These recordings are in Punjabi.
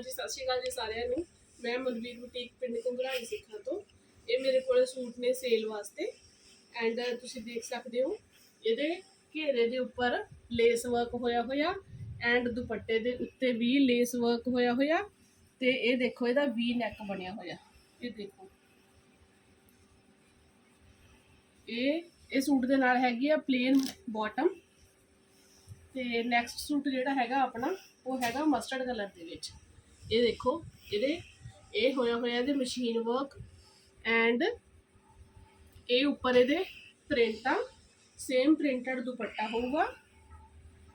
ਹਾਂਜੀ, ਸਤਿ ਸ਼੍ਰੀ ਅਕਾਲ ਜੀ ਸਾਰਿਆਂ ਨੂੰ। ਮੈਂ ਮਨਵੀਰ ਬੁਟੀਕ ਪਿੰਡ ਕੁੰਗਰਾਈ ਸਿੱਖਾਂ ਤੋਂ। ਇਹ ਮੇਰੇ ਕੋਲ ਸੂਟ ਨੇ ਸੇਲ ਵਾਸਤੇ। ਐਂਡ ਤੁਸੀਂ ਦੇਖ ਸਕਦੇ ਹੋ, ਇਹਦੇ ਘੇਰੇ ਦੇ ਉੱਪਰ ਲੇਸ ਵਰਕ ਹੋਇਆ ਹੋਇਆ ਐਂਡ ਦੁਪੱਟੇ ਦੇ ਉੱਤੇ ਵੀ ਲੇਸ ਵਰਕ ਹੋਇਆ ਹੋਇਆ ਤੇ ਇਹ ਦੇਖੋ, ਇਹਦਾ ਵੀ ਨੈਕ ਬਣਿਆ ਹੋਇਆ। ਇਹ ਦੇਖੋ। ਇਹ ਇਹ ਸੂਟ ਦੇ ਨਾਲ ਹੈਗੀ ਆ ਪਲੇਨ ਬਾਟਮ ਤੇ ਨੈਕਸਟ ਸੂਟ ਜਿਹੜਾ ਹੈਗਾ ਆਪਣਾ, ਉਹ ਹੈਗਾ ਮਸਟਰਡ ਕਲਰ ਦੇ ਵਿੱਚ। ਇਹ ਦੇਖੋ, ਇਹਦੇ, ਇਹ ਹੋਇਆ ਹੋਇਆ ਇਹਦੇ ਮਸ਼ੀਨ ਵਰਕ ਐਂਡ ਇਹ ਉੱਪਰ ਇਹਦੇ ਪ੍ਰਿੰਟਾਂ ਸੇਮ ਪ੍ਰਿੰਟਡ ਦੁਪੱਟਾ ਹੋਊਗਾ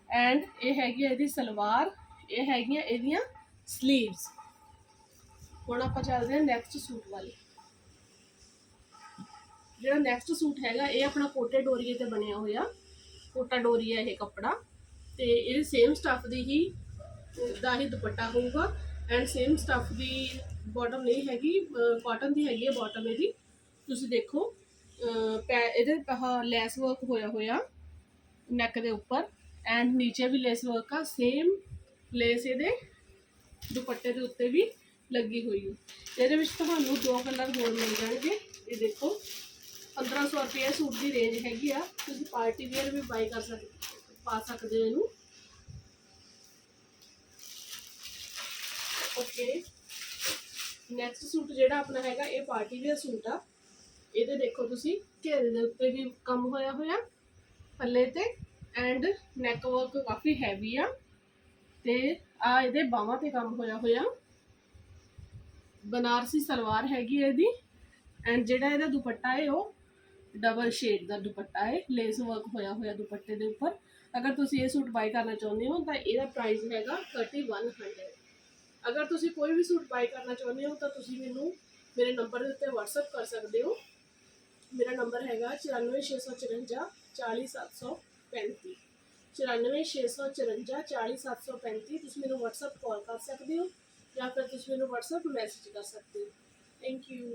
ਐਂਡ ਇਹ ਹੈਗੀ ਇਹਦੀ ਸਲਵਾਰ, ਇਹ ਹੈਗੀਆਂ ਇਹਦੀਆਂ 슬ੀਵਸ ਹੁਣ ਆਪਾਂ ਚੱਲਦੇ ਹਾਂ ਨੈਕਸਟ ਸੂਟ ਵੱਲ। ਜਿਹੜਾ ਨੈਕਸਟ ਸੂਟ ਹੈਗਾ, ਇਹ ਆਪਣਾ ਕੋਟੇ ਡੋਰੀਏ ਤੇ ਬਣਿਆ ਹੋਇਆ। ਕੋਟਾ ਡੋਰੀਆ ਇਹ ਕੱਪੜਾ ਤੇ ਇਹ ਸੇਮ ਸਟੱਫ ਦੀ ਹੀ, ਦਾ ਹੀ ਦੁਪੱਟਾ ਹੋਊਗਾ। ਐਂਡ ਸੇਮ ਸਟੱਫ ਦੀ ਬਾਟਮ ਨਹੀਂ ਹੈਗੀ ਕਾਟਨ ਦੀ ਹੈਗੀ ਹੈ ਬਾਟਮ ਇਹਦੀ। ਤੁਸੀਂ ਦੇਖੋ ਪੈ- ਇਹਦੇ ਆਹ ਲੈਸ ਵਰਕ ਹੋਇਆ ਹੋਇਆ ਨੈਕ ਦੇ ਉੱਪਰ। ਐਂਡ ਨੀਚੇ ਵੀ ਲੈਸ ਵਰਕ ਆ ਸੇਮ ਲੇਸ ਇਹਦੇ ਦੁਪੱਟੇ ਦੇ ਉੱਤੇ ਵੀ ਲੱਗੀ ਹੋਈ ਹੈ ਇਹਦੇ ਵਿੱਚ ਤੁਹਾਨੂੰ ਦੋ ਕਲਰ ਹੋਰ ਮਿਲ ਜਾਣਗੇ। ਇਹ ਦੇਖੋ 1500 ਰੁਪਏ ਸੂਟ ਦੀ ਰੇਂਜ ਹੈਗੀ ਆ। ਤੁਸੀਂ ਪਾਰਟੀ ਵੇਅਰ ਵੀ ਬਾਈ ਕਰ ਸਕਦੇ ਪਾ ਸਕਦੇ ਹੋ ਇਹਨੂੰ। ਨੈਕਸਟ ਸੂਟ ਜਿਹੜਾ ਆਪਣਾ ਹੈਗਾ, ਇਹ ਪਾਰਟੀ ਵੇਅਰ ਸੂਟ ਆ। ਇਹਦੇ ਦੇਖੋ ਤੁਸੀਂ, ਘੇਰੇ ਦੇ ਉੱਤੇ ਵੀ ਕੰਮ ਹੋਇਆ ਹੋਇਆ, ਪੱਲੇ ਤੇ ਐਂਡ ਨੈਕ ਵਰਕ ਕਾਫੀ ਹੈਵੀ ਆ। ਤੇ ਆ ਇਹਦੇ ਬਾਹਾਂ ਤੇ ਕੰਮ ਹੋਇਆ ਹੋਇਆ। ਬਨਾਰਸੀ ਸਲਵਾਰ ਹੈਗੀ ਇਹਦੀ ਐਂਡ ਜਿਹੜਾ ਇਹਦਾ ਦੁਪੱਟਾ ਹੈ ਉਹ ਡਬਲ ਸ਼ੇਡ ਦਾ ਦੁਪੱਟਾ ਹੈ ਲੇਸ ਵਰਕ ਹੋਇਆ ਹੋਇਆ ਦੁਪੱਟੇ ਦੇ ਉੱਪਰ। ਅਗਰ ਤੁਸੀਂ ਇਹ ਸੂਟ ਬਾਈ ਕਰਨਾ ਚਾਹੁੰਦੇ ਹੋ, ਤਾਂ ਇਹਦਾ ਪ੍ਰਾਈਸ ਹੈਗਾ 3100 ਅਗਰ ਤੁਸੀਂ ਕੋਈ ਵੀ ਸੂਟ ਬਾਈ ਕਰਨਾ ਚਾਹੁੰਦੇ ਹੋ, ਤਾਂ ਤੁਸੀਂ ਮੈਨੂੰ ਮੇਰੇ ਨੰਬਰ ਦੇ ਉੱਤੇ WhatsApp ਕਰ ਸਕਦੇ ਹੋ। ਮੇਰਾ ਨੰਬਰ ਹੈਗਾ 94654 40735 94654 40735 ਤੁਸੀਂ ਮੈਨੂੰ WhatsApp ਕਾਲ ਕਰ ਸਕਦੇ ਹੋ ਜਾਂ ਫਿਰ ਤੁਸੀਂ ਮੈਨੂੰ WhatsApp ਮੈਸੇਜ ਕਰ ਸਕਦੇ ਹੋ। Thank you